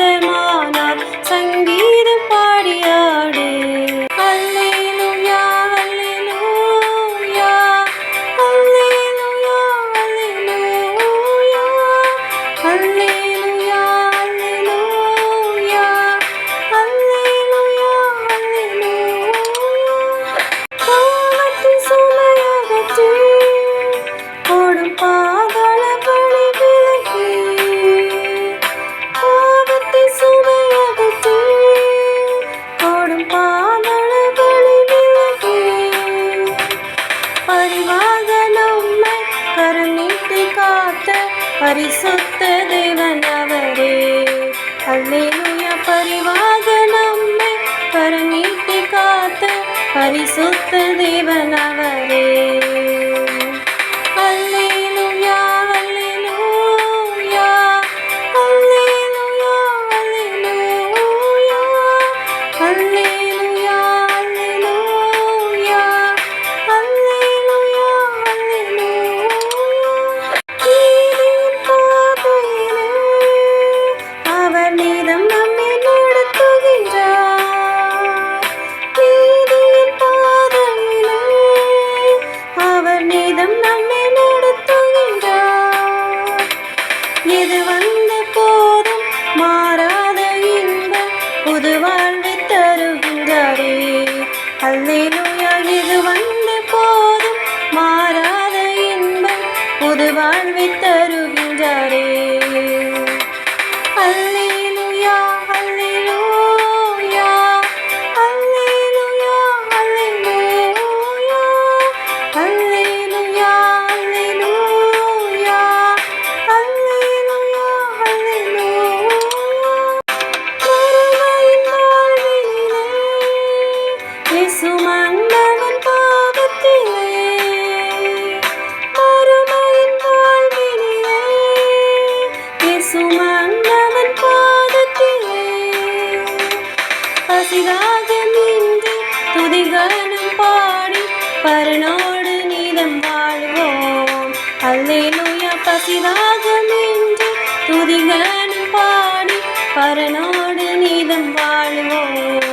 യജമാനാം സംഗീതം പാടിയാട് Hallelujah. பரிவாக நம்மை கரம் காத்த பரிசுத்த தேவன் அவரே. அல்லேலூயா பரிவாக நம்மை கரம் காத்த பரிசுத்த தேவன் அவரே. அல்லேலூயா புது வாழ்வை தருகின்றாரே அல்லேலூயா இது வந்து போதும். மாறாத இன்பம் புது வாழ் பசிதாக நின்று துதிகானம் பாடி பரனோடு நீதம் வாழ்வோம். அல்லேலூயா பசிதாக நின்று துதிகானம் பாடி பரனோடு நீதம் வாழ்வோம்.